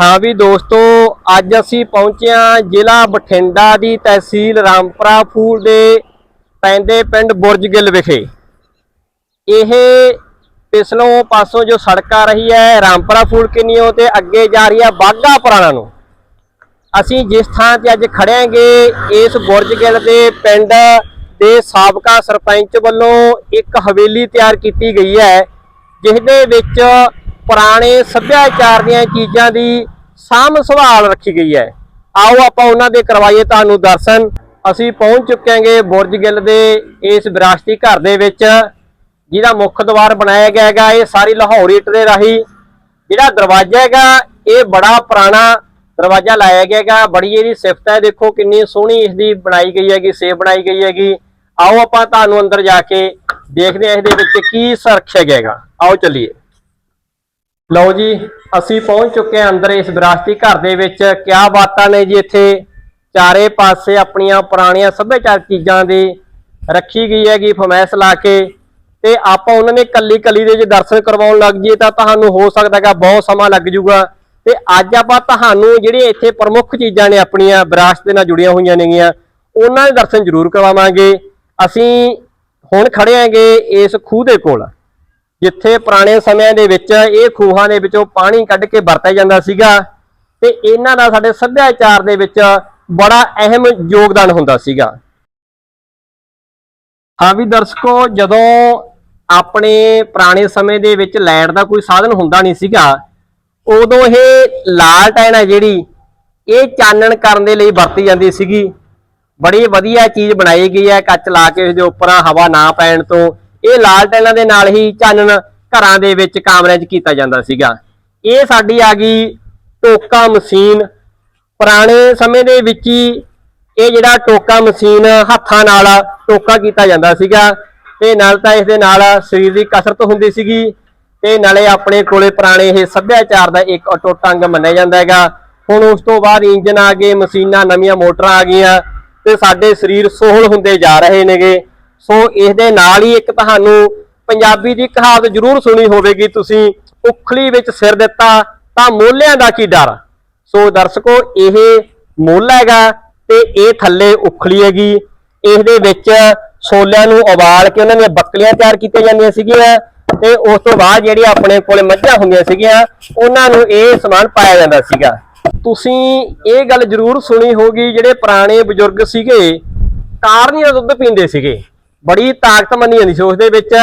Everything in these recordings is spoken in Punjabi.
ਹਾਂ ਵੀ ਦੋਸਤੋ, ਅੱਜ ਅਸੀਂ ਪਹੁੰਚੇ ਹਾਂ ਜ਼ਿਲ੍ਹਾ ਬਠਿੰਡਾ ਦੀ ਤਹਿਸੀਲ ਰਾਮਪੁਰਾ ਫੂਲ ਦੇ ਪੈਂਦੇ ਪਿੰਡ ਬੁਰਜ ਗਿੱਲ ਵਿਖੇ। ਇਹ ਪਿਛਲੋਂ ਪਾਸੋਂ ਜੋ ਸੜਕ ਆ ਰਹੀ ਹੈ, ਰਾਮਪੁਰਾ ਫੂਲ ਕਿੰਨੀਓ ਤੇ ਅੱਗੇ ਜਾ ਰਹੀ ਹੈ ਬਾਗਾ ਪੁਰਾਣਾ ਨੂੰ। ਅਸੀਂ ਜਿਸ ਥਾਂ ਤੇ ਅੱਜ ਖੜਿਆਂਗੇ ਇਸ ਬੁਰਜ ਗਿੱਲ ਦੇ ਪਿੰਡ ਦੇ ਸਾਬਕਾ ਸਰਪੰਚ ਵੱਲੋਂ ਇੱਕ ਹਵੇਲੀ ਤਿਆਰ ਕੀਤੀ ਗਈ ਹੈ, ਜਿਸ ਦੇ ਵਿੱਚ ਪੁਰਾਣੇ ਸੱਭਿਆਚਾਰ ਦੀਆਂ ਚੀਜ਼ਾਂ ਦੀ ਸਾਂਭ ਸੰਭਾਲ ਰੱਖੀ ਗਈ ਹੈ। ਆਓ ਆਪਾਂ ਉਹਨਾਂ ਦੇ ਕਰਵਾਈਏ ਤੁਹਾਨੂੰ ਦਰਸ਼ਨ। ਅਸੀਂ ਪਹੁੰਚ ਚੁੱਕੇ ਹਾਂਗੇ ਬੁਰਜ ਗਿੱਲ ਦੇ ਇਸ ਵਿਰਾਸਤੀ ਘਰ ਦੇ ਵਿੱਚ, ਜਿਹਦਾ ਮੁੱਖ ਦੁਆਰ ਬਣਾਇਆ ਗਿਆ ਹੈਗਾ, ਇਹ ਸਾਰੀ ਲਾਹੌਰੀ ਇੱਟ ਦੇ ਰਾਹੀਂ। ਜਿਹੜਾ ਦਰਵਾਜ਼ਾ ਹੈਗਾ, ਇਹ ਬੜਾ ਪੁਰਾਣਾ ਦਰਵਾਜ਼ਾ ਲਾਇਆ ਗਿਆ ਹੈਗਾ। ਬੜੀ ਇਹਦੀ ਸਿਫਤ ਹੈ, ਦੇਖੋ ਕਿੰਨੀ ਸੋਹਣੀ ਇਸ ਦੀ ਬਣਾਈ ਗਈ ਹੈਗੀ, ਸੇਬ ਬਣਾਈ ਗਈ ਹੈਗੀ। ਆਓ ਆਪਾਂ ਤੁਹਾਨੂੰ ਅੰਦਰ ਜਾ ਕੇ ਦੇਖਦੇ ਹਾਂ ਇਹਦੇ ਵਿੱਚ ਕੀ ਸੁਰੱਖਿਆ ਹੈਗਾ। ਆਓ ਚੱਲੀਏ। ਲਓ ਜੀ, ਅਸੀਂ ਪਹੁੰਚ ਚੁੱਕੇ ਹਾਂ ਅੰਦਰ ਇਸ ਵਿਰਾਸਤੀ ਘਰ ਦੇ ਵਿੱਚ। ਕਿਆ ਬਾਤਾਂ ਨੇ ਜੀ ਇੱਥੇ? ਚਾਰੇ ਪਾਸੇ ਆਪਣੀਆਂ ਪੁਰਾਣੀਆਂ ਸੱਭਿਆਚਾਰਕ ਚੀਜ਼ਾਂ ਦੀ ਰੱਖੀ ਗਈ ਹੈਗੀ ਫਮੈਸ ਲਾ ਕੇ। ਤੇ ਆਪਾਂ ਉਹਨਾਂ ਨੇ ਕੱਲੀ ਕੱਲੀ ਦੇ ਜੇ ਦਰਸ਼ਨ ਕਰਵਾਉਣ ਲੱਗ ਜਾਈਏ ਤਾਂ ਤੁਹਾਨੂੰ ਹੋ ਸਕਦਾ ਹੈਗਾ ਬਹੁਤ ਸਮਾਂ ਲੱਗ ਜੂਗਾ ਤੇ ਅੱਜ ਆਪਾਂ ਤੁਹਾਨੂੰ ਜਿਹੜੀਆਂ ਇੱਥੇ ਪ੍ਰਮੁੱਖ ਚੀਜ਼ਾਂ ਨੇ ਆਪਣੀਆਂ ਵਿਰਾਸਤ ਦੇ ਨਾਲ ਜੁੜੀਆਂ ਹੋਈਆਂ ਨੇਗੀਆਂ, ਉਹਨਾਂ ਦੇ ਦਰਸ਼ਨ ਜ਼ਰੂਰ ਕਰਵਾਵਾਂਗੇ। ਅਸੀਂ ਹੁਣ ਖੜੇ ਆਂਗੇ ਇਸ ਖੂਹ ਦੇ ਕੋਲ। ਜਿੱਥੇ ਪੁਰਾਣੇ ਸਮਿਆਂ ਦੇ ਵਿੱਚ ਇਹ ਖੂਹਾਂ ਦੇ ਵਿੱਚੋਂ ਪਾਣੀ ਕੱਢ ਕੇ ਵਰਤਿਆ ਜਾਂਦਾ ਸੀਗਾ ਤੇ ਇਹਨਾਂ ਦਾ ਸਾਡੇ ਸੱਭਿਆਚਾਰ ਦੇ ਵਿੱਚ ਬੜਾ ਅਹਿਮ ਯੋਗਦਾਨ ਹੁੰਦਾ ਸੀਗਾ। ਹਾਂ ਵੀ ਦਰਸ਼ਕੋ, ਜਦੋਂ ਆਪਣੇ ਪੁਰਾਣੇ ਸਮੇਂ ਦੇ ਵਿੱਚ ਲੈਂਡ ਦਾ ਕੋਈ ਸਾਧਨ ਹੁੰਦਾ ਨਹੀਂ ਸੀਗਾ, ਉਦੋਂ ਇਹ ਲਾਲਟੈਨ ਹੈ ਜਿਹੜੀ, ਇਹ ਚਾਨਣ ਕਰਨ ਦੇ ਲਈ ਵਰਤੀ ਜਾਂਦੀ ਸੀਗੀ। ਬੜੀ ਵਧੀਆ ਚੀਜ਼ ਬਣਾਈ ਗਈ ਹੈ, ਕੱਚ ਲਾ ਕੇ ਇਸ ਦੇ ਉੱਪਰ ਹਵਾ ਨਾ ਪੈਣ ਤੋਂ। ਇਹ ਲਾਲ ਲਾਲਟੈਨਾਂ ਦੇ ਨਾਲ ਹੀ ਚਾਨਣ ਘਰਾਂ ਦੇ ਵਿੱਚ ਕਾਮਰਿਆਂ 'ਚ ਕੀਤਾ ਜਾਂਦਾ ਸੀਗਾ। ਇਹ ਸਾਡੀ ਆ ਗਈ ਟੋਕਾ ਮਸ਼ੀਨ। ਪੁਰਾਣੇ ਸਮੇਂ ਦੇ ਵਿੱਚ ਹੀ ਇਹ ਜਿਹੜਾ ਟੋਕਾ ਮਸ਼ੀਨ ਹੱਥਾਂ ਨਾਲ ਟੋਕਾ ਕੀਤਾ ਜਾਂਦਾ ਸੀਗਾ ਤੇ ਨਾਲ ਤਾਂ ਇਸ ਦੇ ਨਾਲ ਸਰੀਰ ਦੀ ਕਸਰਤ ਹੁੰਦੀ ਸੀਗੀ ਤੇ ਨਾਲੇ ਆਪਣੇ ਕੋਲੇ ਪੁਰਾਣੇ ਇਹ ਸੱਭਿਆਚਾਰ ਦਾ ਇੱਕ ਅਟੁੱਟ ਅੰਗ ਮੰਨਿਆ ਜਾਂਦਾ ਹੈਗਾ। ਹੁਣ ਉਸ ਤੋਂ ਬਾਅਦ ਇੰਜਨ ਆ ਗਏ, ਮਸ਼ੀਨਾਂ, ਨਵੀਆਂ ਮੋਟਰਾਂ ਆ ਗਈਆਂ ਤੇ ਸਾਡੇ ਸਰੀਰ ਸੋਹਲ ਹੁੰਦੇ ਜਾ ਰਹੇ ਨੇਗੇ। ਸੋ ਇਸ ਦੇ ਨਾਲ ਹੀ ਇੱਕ ਤੁਹਾਨੂੰ ਪੰਜਾਬੀ ਦੀ ਕਹਾਵਤ ਜ਼ਰੂਰ ਸੁਣੀ ਹੋਵੇਗੀ ਤੁਸੀਂ, ਉਖਲੀ ਵਿੱਚ ਸਿਰ ਦਿੱਤਾ ਤਾਂ ਮੋਲਿਆਂ ਦਾ ਕੀ ਡਰ? ਸੋ ਦਰਸ਼ਕੋ, ਇਹ ਮੁੱਲ ਹੈਗਾ ਤੇ ਇਹ ਥੱਲੇ ਉਖਲੀ ਹੈਗੀ। ਇਸ ਦੇ ਵਿੱਚ ਛੋਲਿਆਂ ਨੂੰ ਉਬਾਲ ਕੇ ਉਹਨਾਂ ਦੀਆਂ ਬੱਕਲੀਆਂ ਤਿਆਰ ਕੀਤੀਆਂ ਜਾਂਦੀਆਂ ਸੀਗੀਆਂ ਤੇ ਉਸ ਤੋਂ ਬਾਅਦ ਜਿਹੜੀ ਆਪਣੇ ਕੋਲੇ ਮੱਝਾਂ ਹੁੰਦੀਆਂ ਸੀਗੀਆਂ, ਉਹਨਾਂ ਨੂੰ ਇਹ ਸਮਾਨ ਪਾਇਆ ਜਾਂਦਾ ਸੀਗਾ। ਤੁਸੀਂ ਇਹ ਗੱਲ ਜ਼ਰੂਰ ਸੁਣੀ ਹੋਗੀ ਜਿਹੜੇ ਪੁਰਾਣੇ ਬਜ਼ੁਰਗ ਸੀਗੇ ਕਾਰਨੀ ਦਾ ਦੁੱਧ ਪੀਂਦੇ ਸੀਗੇ। ਬੜੀ ਤਾਕਤ ਮੰਨੀ ਜਾਂਦੀ ਸੀ। ਉਸ ਦੇ ਵਿੱਚ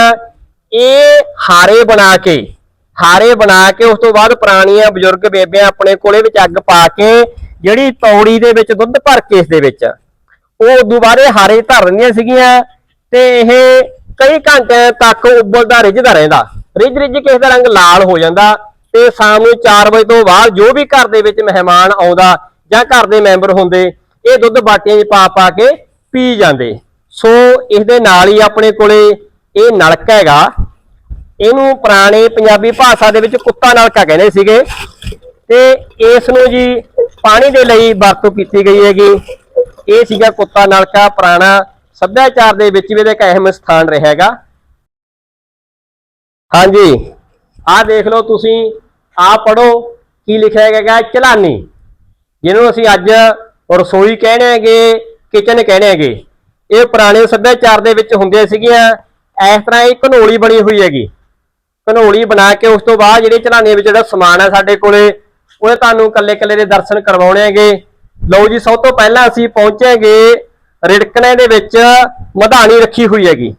ਇਹ ਹਾਰੇ ਬਣਾ ਕੇ, ਹਾਰੇ ਬਣਾ ਕੇ, ਉਸ ਤੋਂ ਬਾਅਦ ਪੁਰਾਣੀਆਂ ਬਜ਼ੁਰਗ ਬੇਬਿਆਂ ਆਪਣੇ ਕੋਲੇ ਵਿੱਚ ਅੱਗ ਪਾ ਕੇ, ਜਿਹੜੀ ਤੌੜੀ ਦੇ ਵਿੱਚ ਦੁੱਧ ਭਰ ਕੇ ਇਸ ਦੇ ਵਿੱਚ, ਉਹ ਉਦੋਂ ਬਾਅਦ ਇਹ ਹਾਰੇ ਧਰ ਦਿੰਦੀਆਂ ਸੀਗੀਆਂ ਤੇ ਇਹ ਕਈ ਘੰਟਿਆਂ ਤੱਕ ਉਬਲਦਾ ਰਿੱਝਦਾ ਰਹਿੰਦਾ। ਰਿੱਝ ਰਿੱਝ ਕੇ ਇਸ ਦਾ ਰੰਗ ਲਾਲ ਹੋ ਜਾਂਦਾ ਤੇ ਸ਼ਾਮ ਨੂੰ 4 ਵਜੇ ਤੋਂ ਬਾਅਦ ਜੋ ਵੀ ਘਰ ਦੇ ਵਿੱਚ ਮਹਿਮਾਨ ਆਉਂਦਾ ਜਾਂ ਘਰ ਦੇ ਮੈਂਬਰ ਹੁੰਦੇ, ਇਹ ਦੁੱਧ ਬਾਟੀਆਂ 'ਚ ਪਾ ਪਾ ਕੇ ਪੀ ਜਾਂਦੇ। ਸੋ ਇਸ ਦੇ ਨਾਲ ਹੀ ਆਪਣੇ ਕੋਲੇ ਇਹ ਨਲਕਾ ਹੈਗਾ। ਇਹਨੂੰ ਪੁਰਾਣੇ ਪੰਜਾਬੀ ਭਾਸ਼ਾ ਦੇ ਵਿੱਚ ਕੁੱਤਾ ਨਲਕਾ ਕਹਿੰਦੇ ਸੀਗੇ। ਤੇ ਇਸ ਨੂੰ ਜੀ ਪਾਣੀ ਦੇ ਲਈ ਵਰਤੋਂ ਕੀਤੀ ਗਈ ਹੈਗੀ। ਇਹ ਸੀਗਾ ਕੁੱਤਾ ਨਲਕਾ, ਪੁਰਾਣਾ ਸੱਭਿਆਚਾਰ ਦੇ ਵਿੱਚ ਵੀ ਇਹਦਾ ਇੱਕ ਅਹਿਮ ਸਥਾਨ ਰਿਹਾ ਹੈਗਾ। ਹਾਂਜੀ, ਆਹ ਦੇਖ ਲਓ ਤੁਸੀਂ, ਆਹ ਪੜੋ ਕੀ ਲਿਖਿਆ ਹੈਗਾ ਚਲਾਨੀ। ਜਿਹਨੂੰ ਅਸੀਂ ਅੱਜ ਰਸੋਈ ਕਹਿੰਦੇ ਹੈਗੇ ਕਿਚਨ ਕਹਿੰਦੇ ਹੈਗੇ। ਇਹ ਪੁਰਾਣੇ ਸੱਭਿਆਚਾਰ ਦੇ ਵਿੱਚ ਹੁੰਦੀਆਂ ਸੀਗੀਆਂ। ਇਸ ਤਰ੍ਹਾਂ ਇਹ ਘਨੋਲੀ ਬਣੀ ਹੋਈ ਹੈਗੀ। ਘਨੋਲੀ ਬਣਾ ਕੇ ਉਸ ਤੋਂ ਬਾਅਦ ਜਿਹੜੇ ਚਲਾਨੇ ਵਿੱਚ ਜਿਹੜਾ ਸਮਾਨ ਹੈ ਸਾਡੇ ਕੋਲੇ ਉਹ ਤੁਹਾਨੂੰ ਕੱਲੇ ਕੱਲੇ ਦੇ ਦਰਸ਼ਨ ਕਰਵਾਉਣੇ ਹੈਗੇ। ਲਓ ਜੀ, ਸਭ ਤੋਂ ਪਹਿਲਾਂ ਅਸੀਂ ਪਹੁੰਚਾਂਗੇ ਰਿੜਕਣੇ ਦੇ ਵਿੱਚ ਮਧਾਣੀ ਰੱਖੀ ਹੋਈ ਹੈਗੀ।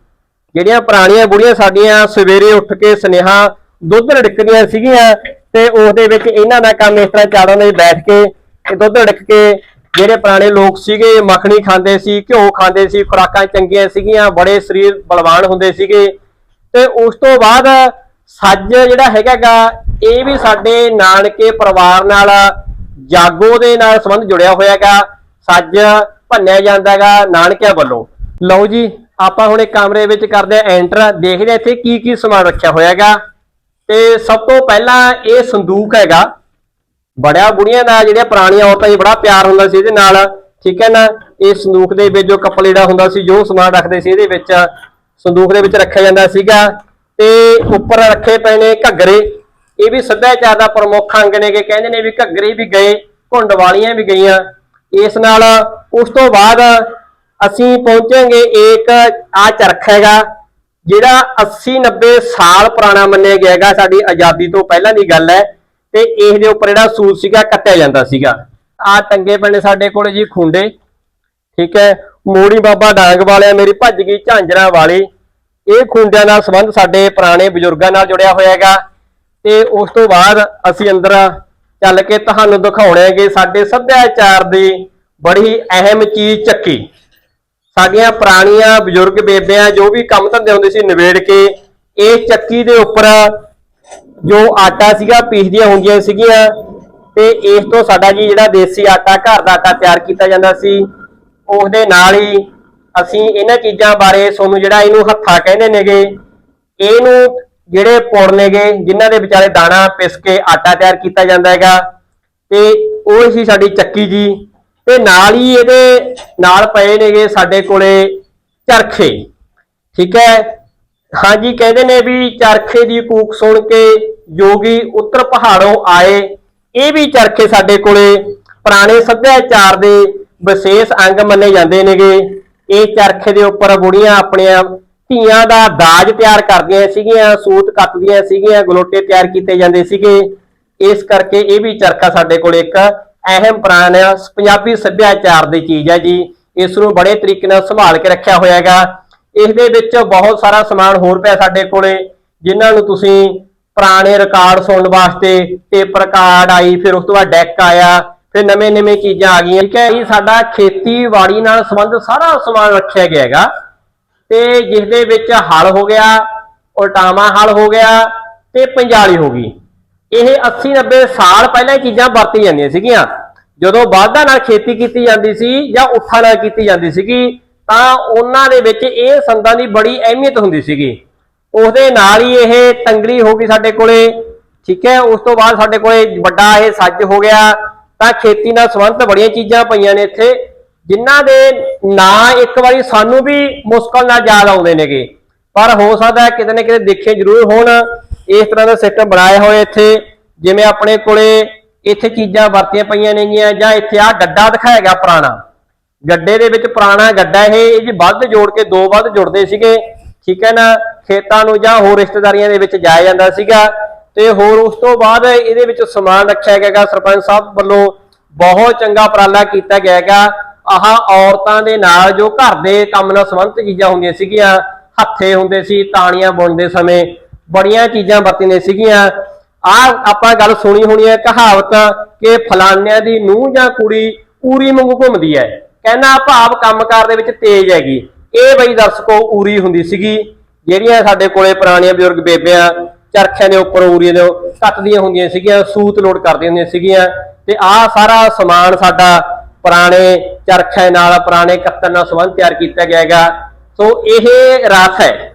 ਜਿਹੜੀਆਂ ਪੁਰਾਣੀਆਂ ਬੁੜੀਆਂ ਸਾਡੀਆਂ ਸਵੇਰੇ ਉੱਠ ਕੇ ਸਨੇਹਾ ਦੁੱਧ ਰਿੜਕਦੀਆਂ ਸੀਗੀਆਂ ਤੇ ਉਸ ਦੇ ਵਿੱਚ ਇਹਨਾਂ ਦਾ ਕੰਮ ਇਸ ਤਰ੍ਹਾਂ ਚਾੜਾਂ ਦੇ ਬੈਠ ਕੇ ਤੇ ਦੁੱਧ ਰਿੜਕ ਕੇ ਜਿਹੜੇ ਪੁਰਾਣੇ ਲੋਕ ਸੀਗੇ, ਮੱਖਣੀ ਖਾਂਦੇ ਸੀ, ਘਿਓ ਖਾਂਦੇ ਸੀ, ਖੁਰਾਕਾਂ ਚੰਗੀਆਂ ਸੀਗੀਆਂ, ਬੜੇ ਸਰੀਰ ਬਲਵਾਨ ਹੁੰਦੇ ਸੀਗੇ। ਤੇ ਉਸ ਤੋਂ ਬਾਅਦ ਸੱਜ ਜਿਹੜਾ ਹੈਗਾਗਾ, ਇਹ ਵੀ ਸਾਡੇ ਨਾਨਕੇ ਪਰਿਵਾਰ ਨਾਲ, ਜਾਗੋ ਦੇ ਨਾਲ ਸੰਬੰਧ ਜੁੜਿਆ ਹੋਇਆ ਹੈਗਾ ਸੱਜ ਭੰਨਿਆ ਜਾਂਦਾ ਹੈਗਾ ਨਾਨਕਿਆਂ ਵੱਲੋਂ। ਲਓ ਜੀ, ਆਪਾਂ ਹੁਣ ਇੱਕ ਕਮਰੇ ਵਿੱਚ ਕਰਦੇ ਆ ਐਂਟਰ। ਦੇਖਦੇ ਹਾਂ ਇੱਥੇ ਕੀ ਕੀ ਸਮਾਨ ਰੱਖਿਆ ਹੋਇਆ ਹੈਗਾ ਤੇ ਸਭ ਤੋਂ ਪਹਿਲਾਂ ਇਹ ਸੰਦੂਕ ਹੈਗਾ। ਬੜਿਆ ਬੁੜੀਆਂ ਦਾ ਜਿਹੜੀਆਂ ਪੁਰਾਣੀਆਂ ਔਰਤਾਂ 'ਚ ਬੜਾ ਪਿਆਰ ਹੁੰਦਾ ਸੀ ਇਹਦੇ ਨਾਲ, ਠੀਕ ਹੈ ਨਾ? ਇਹ ਸੰਦੂਕ ਦੇ ਵਿੱਚ ਜੋ ਕੱਪੜੇ ਜਿਹੜਾ ਹੁੰਦਾ ਸੀ, ਜੋ ਸਮਾਨ ਰੱਖਦੇ ਸੀ ਇਹਦੇ ਵਿੱਚ, ਸੰਦੂਕ ਦੇ ਵਿੱਚ ਰੱਖਿਆ ਜਾਂਦਾ ਸੀਗਾ। ਤੇ ਉੱਪਰ ਰੱਖੇ ਪਏ ਨੇ ਘੱਗਰੇ। ਇਹ ਵੀ ਸੱਭਿਆਚਾਰ ਦਾ ਪ੍ਰਮੁੱਖ ਅੰਗ ਨੇ ਕਿ ਕਹਿੰਦੇ ਨੇ ਵੀ ਘੱਗਰੇ ਵੀ ਗਏ, ਘੁੰਡ ਵਾਲੀਆਂ ਵੀ ਗਈਆਂ। ਇਸ ਨਾਲ ਉਸ ਤੋਂ ਬਾਅਦ ਅਸੀਂ ਪਹੁੰਚਾਂਗੇ ਇੱਕ ਆ ਚਰਖ ਹੈਗਾ, ਜਿਹੜਾ 80 90 ਸਾਲ ਪੁਰਾਣਾ ਮੰਨਿਆ ਗਿਆ ਹੈਗਾ ਸਾਡੀ ਆਜ਼ਾਦੀ ਤੋਂ ਪਹਿਲਾਂ ਦੀ ਗੱਲ ਹੈ। ਤੇ ਇਸ ਦੇ ਉੱਪਰ ਜਿਹੜਾ ਸੂਤ ਸੀਗਾ ਕੱਟਿਆ ਜਾਂਦਾ ਸੀਗਾ। ਆ ਟੰਗੇ ਪਏ ਸਾਡੇ ਕੋਲੇ ਜੀ ਖੁੰਡੇ, ਠੀਕ ਹੈ? ਮੋੜੀ ਬਾਬਾ ਡਾਂਗ ਵਾਲਿਆ, ਮੇਰੀ ਭੱਜ ਗਈ ਝਾਂਜਰਾਂ ਵਾਲੀ। ਇਹ ਖੁੰਡਿਆਂ ਨਾਲ ਸੰਬੰਧ ਸਾਡੇ ਪੁਰਾਣੇ ਬਜ਼ੁਰਗਾਂ ਨਾਲ ਜੁੜਿਆ ਹੋਇਆ ਹੈਗਾ। ਤੇ ਉਸ ਤੋਂ ਬਾਅਦ ਅਸੀਂ ਅੰਦਰ ਚੱਲ ਕੇ ਤੁਹਾਨੂੰ ਦਿਖਾਉਣੇ ਹੈਗੇ ਸਾਡੇ ਸੱਭਿਆਚਾਰ ਦੀ ਬੜੀ ਅਹਿਮ ਚੀਜ਼ ਚੱਕੀ। ਸਾਡੀਆਂ ਪੁਰਾਣੀਆਂ ਬਜ਼ੁਰਗ ਬੇਬਿਆਂ ਜੋ ਵੀ ਕੰਮ ਧੰਦੇ ਹੁੰਦੇ ਸੀ, ਨਿਬੇੜ ਕੇ, ਇਹ ਚੱਕੀ ਦੇ ਉੱਪਰ ਜੋ ਆਟਾ ਸੀਗਾ, ਪੀਸਦੀਆਂ ਹੁੰਦੀਆਂ ਸੀਗੀਆਂ ਤੇ ਇਸ ਤੋਂ ਸਾਡਾ ਜੀ ਜਿਹੜਾ ਦੇਸੀ ਆਟਾ, ਘਰ ਦਾ ਆਟਾ ਤਿਆਰ ਕੀਤਾ ਜਾਂਦਾ ਸੀ ਉਸ ਦੇ ਨਾਲ ਹੀ ਅਸੀਂ ਇਹਨਾਂ ਚੀਜ਼ਾਂ ਬਾਰੇ ਤੁਹਾਨੂੰ ਜਿਹੜਾ ਇਹਨੂੰ ਹੱਥਾ ਕਹਿੰਦੇ ਨੇਗੇ, ਇਹਨੂੰ ਜਿਹੜੇ ਪੁੜ ਨੇਗੇ, ਜਿਨ੍ਹਾਂ ਦੇ ਵਿਚਾਲੇ ਦਾਣਾ ਪਿਸ ਕੇ ਆਟਾ ਤਿਆਰ ਕੀਤਾ ਜਾਂਦਾ ਹੈਗਾ ਤੇ ਉਹ ਸੀ ਸਾਡੀ ਚੱਕੀ ਜੀ ਤੇ ਨਾਲ ਹੀ ਇਹਦੇ ਨਾਲ ਪਏ ਨੇਗੇ ਸਾਡੇ ਕੋਲੇ ਚਰਖੇ, ਠੀਕ ਹੈ? ਹਾਂਜੀ, ਕਹਿੰਦੇ ਨੇ ਵੀ ਚਰਖੇ ਦੀ ਕੂਕ ਸੁਣ ਕੇ ਯੋਗੀ ਉੱਤਰ ਪਹਾੜੋਂ ਆਏ। ਇਹ ਵੀ ਚਰਖੇ ਸਾਡੇ ਕੋਲੇ ਪੁਰਾਣੇ ਸੱਭਿਆਚਾਰ ਦੇ ਵਿਸ਼ੇਸ਼ ਅੰਗ ਮੰਨੇ ਜਾਂਦੇ ਨੇਗੇ। ਇਹ ਚਰਖੇ ਦੇ ਉੱਪਰ ਬੁੜੀਆਂ ਆਪਣੀਆਂ ਧੀਆਂ ਦਾ ਦਾਜ ਤਿਆਰ ਕਰਦੀਆਂ ਸੀਗੀਆਂ, ਸੂਤ ਕੱਤਦੀਆਂ ਸੀਗੀਆਂ, ਗਲੋਟੇ ਤਿਆਰ ਕੀਤੇ ਜਾਂਦੇ ਸੀਗੇ। ਇਸ ਕਰਕੇ ਇਹ ਵੀ ਚਰਖਾ ਸਾਡੇ ਕੋਲ ਇੱਕ ਅਹਿਮ ਪੁਰਾਣਾ ਪੰਜਾਬੀ ਸੱਭਿਆਚਾਰ ਦੀ ਚੀਜ਼ ਹੈ ਜੀ। ਇਸ ਨੂੰ ਬੜੇ ਤਰੀਕੇ ਨਾਲ ਸੰਭਾਲ ਕੇ ਰੱਖਿਆ ਹੋਇਆ ਹੈਗਾ। ਇਸ ਦੇ ਵਿੱਚ ਬਹੁਤ ਸਾਰਾ ਸਮਾਨ ਹੋਰ ਪਿਆ ਸਾਡੇ ਕੋਲੇ, ਜਿਨ੍ਹਾਂ ਨੂੰ ਤੁਸੀਂ ਪੁਰਾਣੇ ਰਿਕਾਰਡ ਸੁਣਨ ਵਾਸਤੇ ਟੇਪ ਰਿਕਾਰਡ ਆਈ, ਫਿਰ ਉਸ ਤੋਂ ਬਾਅਦ ਡੈਕ ਆਇਆ, ਫਿਰ ਨਵੇਂ ਨਵੇਂ ਚੀਜ਼ਾਂ ਆ ਗਈਆਂ। ਠੀਕ ਹੈ ਇਹ ਸਾਡਾ ਖੇਤੀਬਾੜੀ ਨਾਲ ਸੰਬੰਧ ਸਾਰਾ ਸਮਾਨ ਰੱਖਿਆ ਗਿਆ ਹੈਗਾ। ਤੇ ਜਿਸ ਦੇ ਵਿੱਚ ਹਲ ਹੋ ਗਿਆ, ਉਲਟਾਵਾ ਹਲ ਹੋ ਗਿਆ ਤੇ ਪੰਜਾਲੀ ਹੋ ਗਈ। ਇਹ 80 90 ਸਾਲ ਪਹਿਲਾਂ ਇਹ ਚੀਜ਼ਾਂ ਵਰਤੀ ਜਾਂਦੀਆਂ ਸੀਗੀਆਂ। ਜਦੋਂ ਬਾਦਾਂ ਨਾਲ ਖੇਤੀ ਕੀਤੀ ਜਾਂਦੀ ਸੀ ਜਾਂ ਉੱਠਾਂ ਨਾਲ ਕੀਤੀ ਜਾਂਦੀ ਸੀਗੀ ਤਾਂ ਉਹਨਾਂ ਦੇ ਵਿੱਚ ਇਹ ਸੰਦਾਂ ਦੀ ਬੜੀ ਅਹਿਮੀਅਤ ਹੁੰਦੀ ਸੀਗੀ। ਉਹਦੇ ਨਾਲ ਹੀ ਇਹ ਟੰਗਰੀ ਹੋ ਗਈ ਸਾਡੇ ਕੋਲੇ। ਠੀਕ ਹੈ, ਉਸ ਤੋਂ ਬਾਅਦ ਸਾਡੇ ਕੋਲੇ ਵੱਡਾ ਇਹ ਸੱਜ ਹੋ ਗਿਆ। ਤਾਂ ਖੇਤੀ ਨਾਲ ਸੰਬੰਧਿਤ ਬੜੀਆਂ ਚੀਜ਼ਾਂ ਪਈਆਂ ਨੇ ਇੱਥੇ, ਜਿਨ੍ਹਾਂ ਦੇ ਨਾਂ ਇੱਕ ਵਾਰੀ ਸਾਨੂੰ ਵੀ ਮੁਸ਼ਕਲ ਨਾਲ ਯਾਦ ਆਉਂਦੇ ਨੇਗੇ। ਪਰ ਹੋ ਸਕਦਾ ਕਿਤੇ ਨਾ ਕਿਤੇ ਦੇਖੇ ਜ਼ਰੂਰ ਹੋਣ, ਇਸ ਤਰ੍ਹਾਂ ਦਾ ਸਿਸਟਮ ਬਣਾਇਆ ਹੋਏ ਇੱਥੇ, ਜਿਵੇਂ ਆਪਣੇ ਕੋਲੇ ਇੱਥੇ ਚੀਜ਼ਾਂ ਵਰਤੀਆਂ ਪਈਆਂ ਨੇਗੀਆਂ ਜਾਂ ਇੱਥੇ ਆ ਡੱਡਾ ਦਿਖਾਇਆ ਗਿਆ ਪੁਰਾਣਾ। ਗੱਡੇ ਦੇ ਵਿੱਚ ਪੁਰਾਣਾ ਗੱਡਾ ਇਹ ਇਹ ਜੀ ਵੱਧ ਜੋੜ ਕੇ ਦੋ ਵੱਧ ਜੁੜਦੇ ਸੀਗੇ। ਠੀਕ ਹੈ ਨਾ? ਖੇਤਾਂ ਨੂੰ ਜਾਂ ਹੋਰ ਰਿਸ਼ਤੇਦਾਰੀਆਂ ਦੇ ਵਿੱਚ ਜਾਇਆ ਜਾਂਦਾ ਸੀਗਾ। ਤੇ ਹੋਰ ਉਸ ਤੋਂ ਬਾਅਦ ਇਹਦੇ ਵਿੱਚ ਸਮਾਨ ਰੱਖਿਆ ਗਿਆਗਾ ਸਰਪੰਚ ਸਾਹਿਬ ਵੱਲੋਂ ਬਹੁਤ ਚੰਗਾ ਉਪਰਾਲਾ ਕੀਤਾ ਗਿਆ ਹੈਗਾ। ਆਹ ਔਰਤਾਂ ਦੇ ਨਾਲ ਜੋ ਘਰ ਦੇ ਕੰਮ ਨਾਲ ਸੰਬੰਧਿਤ ਚੀਜ਼ਾਂ ਹੁੰਦੀਆਂ ਸੀਗੀਆਂ, ਹੱਥੇ ਹੁੰਦੇ ਸੀ, ਤਾਣੀਆਂ ਬੁਣਦੇ ਸਮੇਂ ਬੜੀਆਂ ਚੀਜ਼ਾਂ ਵਰਤੀਆਂ ਸੀਗੀਆਂ। ਆ ਆਪਾਂ ਗੱਲ ਸੁਣੀ ਹੋਣੀ ਹੈ ਕਹਾਵਤ ਕਿ ਫਲਾਨਿਆਂ ਦੀ ਨੂੰਹ ਜਾਂ ਕੁੜੀ ਪੂਰੀ ਵਾਂਗੂ ਘੁੰਮਦੀ ਹੈ। ਕਹਿੰਦਾ ਭਾਵ ਕੰਮਕਾਰ ਦੇ ਵਿੱਚ ਤੇਜ਼ ਹੈਗੀ। ਇਹ ਬਈ ਦਰਸ਼ਕੋ ਊਰੀ ਹੁੰਦੀ ਸੀਗੀ, ਜਿਹੜੀਆਂ ਸਾਡੇ ਕੋਲੇ ਪੁਰਾਣੀਆਂ ਬਜ਼ੁਰਗ ਬੇਬਿਆਂ ਚਰਖਿਆਂ ਦੇ ਉੱਪਰ ਊਰੀਆਂ ਦੇ ਕੱਟਦੀਆਂ ਹੁੰਦੀਆਂ ਸੀਗੀਆਂ, ਸੂਤ ਲੋਡ ਕਰਦੀਆਂ ਹੁੰਦੀਆਂ ਸੀਗੀਆਂ, ਤੇ ਆਹ ਸਾਰਾ ਸਮਾਨ ਸਾਡਾ ਪੁਰਾਣੇ ਚਰਖਿਆਂ ਨਾਲ, ਪੁਰਾਣੇ ਕੱਤਣ ਨਾਲ ਸੰਬੰਧ ਤਿਆਰ ਕੀਤਾ ਗਿਆ ਹੈਗਾ। ਸੋ ਇਹ ਰਾਤ ਹੈ।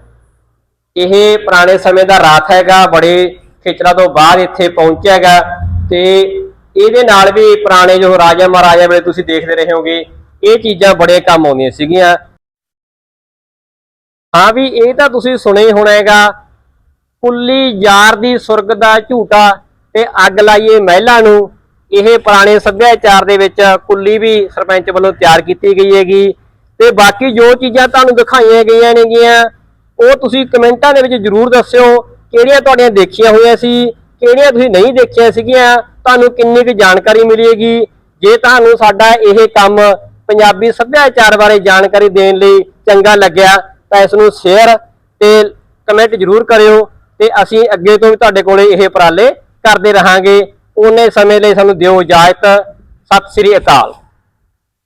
ਇਹ ਪੁਰਾਣੇ ਸਮੇਂ ਦਾ ਰਾਤ ਹੈਗਾ, ਬੜੇ ਖੇਚਰਾਂ ਤੋਂ ਬਾਅਦ ਇੱਥੇ ਪਹੁੰਚਿਆ ਹੈਗਾ। ਤੇ ਇਹਦੇ ਨਾਲ ਵੀ ਪੁਰਾਣੇ ਜੋ ਰਾਜਾ ਮਹਾਰਾਜਾ ਵੇਲੇ ਤੁਸੀਂ ਦੇਖਦੇ ਰਹੇ ਹੋਗੇ ਇਹ ਚੀਜ਼ਾਂ ਬੜੇ ਕੰਮ ਆਉਂਦੀਆਂ ਸੀਗੀਆਂ। ਹਾਂ ਵੀ ਇਹ ਤਾਂ ਤੁਸੀਂ ਸੁਣੇ ਹੋਣਾ ਹੈਗਾ, ਕੁੱਲੀ ਯਾਰ ਦੀ ਸੁਰਗ ਦਾ ਝੂਟਾ ਤੇ ਅੱਗ ਲਾਈਏ ਮਹਿਲਾ ਨੂੰ, ਇਹ ਪੁਰਾਣੇ ਸੱਭਿਆਚਾਰ ਦੇ ਵਿੱਚ ਕੁੱਲੀ ਵੀ ਸਰਪੰਚ ਵੱਲੋਂ ਤਿਆਰ ਕੀਤੀ ਗਈ ਹੈਗੀ ਤੇ ਬਾਕੀ ਜੋ ਚੀਜ਼ਾਂ ਤੁਹਾਨੂੰ ਦਿਖਾਈਆਂ ਗਈਆਂ ਨੇਗੀਆਂ, ਉਹ ਤੁਸੀਂ ਕਮੈਂਟਾਂ ਦੇ ਵਿੱਚ ਜਰੂਰ ਦੱਸਿਓ, ਕਿਹੜੀਆਂ ਤੁਹਾਡੀਆਂ ਦੇਖੀਆਂ ਹੋਈਆਂ ਸੀ, ਕਿਹੜੀਆਂ ਤੁਸੀਂ ਨਹੀਂ ਦੇਖੀਆਂ ਸੀਗੀਆਂ, ਤੁਹਾਨੂੰ ਕਿੰਨੀ ਕੁ ਜਾਣਕਾਰੀ ਮਿਲੇਗੀ ਜੇ ਤੁਹਾਨੂੰ ਸਾਡਾ ਇਹ ਕੰਮ ਪੰਜਾਬੀ ਸੱਭਿਆਚਾਰ ਬਾਰੇ ਜਾਣਕਾਰੀ ਦੇਣ ਲਈ ਚੰਗਾ ਲੱਗਿਆ ਤਾਂ ਇਸ ਨੂੰ ਸ਼ੇਅਰ ਤੇ ਕਮੈਂਟ ਜਰੂਰ ਕਰਿਓ ਤੇ ਅਸੀਂ ਅੱਗੇ ਤੋਂ ਵੀ ਤੁਹਾਡੇ ਕੋਲੇ ਇਹ ਉਪਰਾਲੇ ਕਰਦੇ ਰਹਾਂਗੇ। ਉਹਨੇ ਸਮੇਂ ਲਈ ਸਾਨੂੰ ਦਿਓ ਇਜਾਜ਼ਤ। ਸਤਿ ਸ੍ਰੀ ਅਕਾਲ।